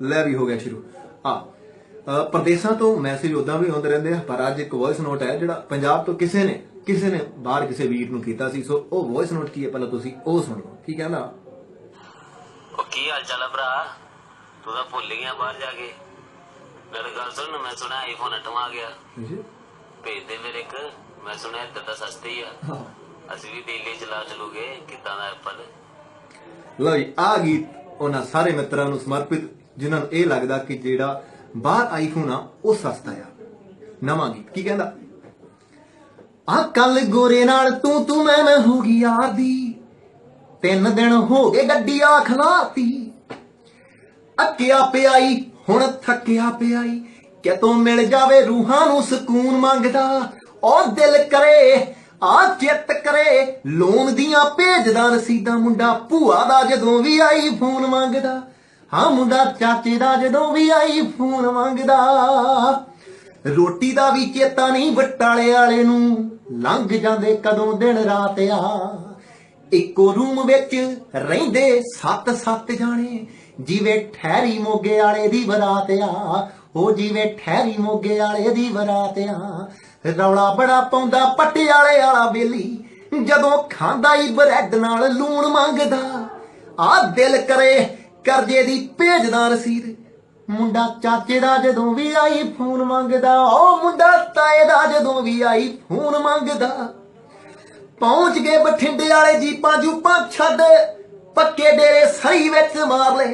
ਲੈ ਵੀ ਹੋ ਗਿਆ ਸ਼ੁਰੂ। ਆ ਪ੍ਰਦੇਸ਼ਾਂ ਤੋਂ ਮੈਸੇਜ ਉਦਾਂ ਵੀ ਆਉਂਦੇ ਰਹਿੰਦੇ ਆ ਪਰ ਅੱਜ ਇੱਕ ਵੌਇਸ ਨੋਟ ਹੈ ਜਿਹੜਾ ਪੰਜਾਬ ਤੋਂ ਕਿਸੇ ਨੇ ਕਿਸੇ ਨੇ ਬਾਹਰ ਕਿਸੇ ਵੀਰ ਨੂੰ ਕੀਤਾ ਸੀ। ਸੋ ਉਹ ਵੌਇਸ ਨੋਟ ਕੀ ਹੈ ਪਹਿਲਾਂ ਤੁਸੀਂ ਉਹ ਸੁਣ ਲਓ ਕੀ ਕਹਿੰਦਾ? ਉਹ ਕੀ ਹਾਲ ਚਾਲ ਆ ਭਰਾ? ਤੂੰ ਤਾਂ ਭੁੱਲ ਗਿਆ ਬਾਹਰ ਜਾ ਕੇ। ਮੇਰੀ ਗੱਲ ਸੁਣ ਮੈਂ ਸੁਣਿਆ ਆਈਫੋਨ 8 ਆ ਗਿਆ। ਭੇਜ ਦੇ ਮੇਰੇ ਇੱਕ ਮੈਂ ਸੁਣਿਆ ਇੱਧਰ ਤਾਂ ਸਸਤੇ ਆ। ਅਸੀਂ ਵੀ ਦਿੱਲੀ ਚਲਾ ਚਲੋਗੇ ਕਿੱਦਾਂ ਦਾ ਐਪਲ? ਲਓ ਜੀ ਆ ਗੀਤ ਉਹਨਾਂ ਸਾਰੇ ਮਿੱਤਰਾਂ ਨੂੰ ਸਮਰਪਿਤ ਜਿਨ੍ਹਾਂ ਨੂੰ ਇਹ ਲੱਗਦਾ ਕਿ ਜਿਹੜਾ ਬਾਹਰ ਆਈਫੋਨ ਆ ਉਹ ਸਸਤਾ ਆ। ਨਵਾਂ ਗੀਤ, ਕੀ ਕਹਿੰਦਾ? ਆ ਕੱਲ ਗੋਰੇ ਨਾਲ ਤੂੰ ਤੂੰ ਮੈਂ ਮੈਂ ਹੋ ਗਈ ਯਾਰ ਦੀ ਤਿੰਨ ਦਿਨ ਹੋ ਗਏ ਗੱਡੀ ਆ ਖਲਾਤੀ। ਅੱਕਿਆ ਪਿਆਈ, ਹੁਣ ਥੱਕਿਆ ਪਿਆਈ। ਕਿ ਤੂੰ ਮਿਲ ਜਾਵੇ ਰੂਹਾਂ ਨੂੰ ਸਕੂਨ ਮੰਗਦਾ। ਉਹ ਦਿਲ ਕਰੇ, ਆ ਚਿੱਤ ਕਰੇ, ਲੋਨ ਦੀਆਂ ਭੇਜਦਾ ਰਸੀਦਾ। ਮੁੰਡਾ ਭੂਆ ਦਾ ਜਦੋਂ ਵੀ ਆਈ ਫੋਨ ਮੰਗਦਾ। ਹਾਂ ਮੁੰਡਾ ਚਾਚੇ ਦਾ ਜਦੋਂ ਵੀ ਆਈ ਫੋਨ ਮੰਗਦਾ। ਰੋਟੀ ਦਾ ਵੀ ਚੇਤਾ ਨਹੀਂ ਬਟਾਲੇ ਵਾਲੇ ਨੂੰ, ਲੰਘ ਜਾਂਦੇ ਕਦੋਂ ਦਿਨ ਰਾਤ ਆ। ਇੱਕੋ ਰੂਮ ਵਿੱਚ ਰਹਿੰਦੇ ਸੱਤ ਸੱਤ ਜਾਣੇ, ਜਿਵੇਂ ਠਹਿਰੀ ਮੋਗੇ ਵਾਲੇ ਦੀ ਬਰਾਤ ਆ। ਉਹ ਜਿਵੇਂ ਠਹਿਰੀ ਮੋਗੇ ਵਾਲੇ ਦੀ ਬਰਾਤ ਆ। ਰੌਲਾ ਬੜਾ ਪਾਉਂਦਾ ਪਟਿਆਲੇ ਵਾਲਾ ਬੇਲੀ, ਜਦੋਂ ਖਾਂਦਾ ਹੀ ਬ੍ਰੈਡ ਨਾਲ ਲੂਣ ਮੰਗਦਾ। ਆ ਦਿਲ ਕਰੇ ਕਰਜ਼ੇ ਦੀ ਭੇਜਦਾ ਰਸੀਦ। ਮੁੰਡਾ ਚਾਚੇ ਦਾ ਜਦੋਂ ਵੀ ਆਈ ਫੋਨ ਮੰਗਦਾ, ਉਹ ਮੁੰਡਾ ਤਾਏ ਦਾ ਜਦੋਂ ਵੀ ਆਈ ਫੋਨ ਮੰਗਦਾ। ਪਹੁੰਚ ਗਏ ਬਠਿੰਡੇ ਵਾਲੇ ਜੀਪਾਂ ਜੂਪਾਂ ਛੱਡ ਪੱਕੇ ਡੇਰੇ ਸਹੀ ਵਿੱਚ ਮਾਰ ਲੈ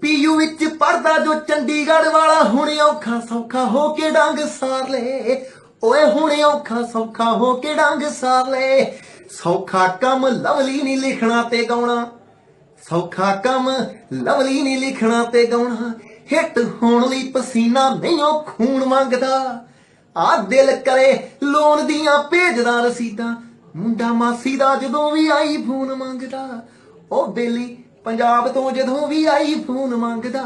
ਪੀਯੂ ਵਿੱਚ ਪੜਦਾ ਜੋ ਚੰਡੀਗੜ੍ਹ ਵਾਲਾ ਹੁਣ ਔਖਾ ਸੌਖਾ ਹੋ ਕੇ ਡੰਗ ਸਾਰ ਲੈ ਓਏ ਹੁਣ ਔਖਾ ਸੌਖਾ ਹੋ ਕੇ ਡੰਗ ਸਾਰ ਲੈ ਸੌਖਾ ਕੰਮ ਲਵਲੀ ਨਹੀਂ ਲਿਖਣਾ ਤੇ ਗਾਉਣਾ। ਸੌਖਾ ਕੰਮ ਲਵਲੀ ਨਹੀਂ ਲਿਖਣਾ ਤੇ ਗਾਉਣਾ, ਹਿੱਟ ਹੋਣ ਲਈ ਪਸੀਨਾ ਨਹੀਂ ਉਹ ਖੂਨ ਮੰਗਦਾ। ਆ ਦਿਲ ਕਰੇ ਲੋਨ ਦੀਆਂ ਭੇਜਦਾ ਰਸੀਦਾਂ, ਮੁੰਡਾ ਮਾਸੀ ਦਾ ਜਦੋਂ ਵੀ ਆਈ ਫੋਨ ਮੰਗਦਾ, ਉਹ ਬੇਲੀ ਪੰਜਾਬ ਤੋਂ ਜਦੋਂ ਵੀ ਆਈ ਫੋਨ ਮੰਗਦਾ।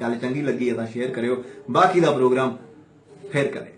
ਗੱਲ ਚੰਗੀ ਲੱਗੀ ਹੈ ਤਾਂ ਸ਼ੇਅਰ ਕਰਿਓ, ਬਾਕੀ ਦਾ ਪ੍ਰੋਗਰਾਮ ਫੇਰ ਕਰੇ।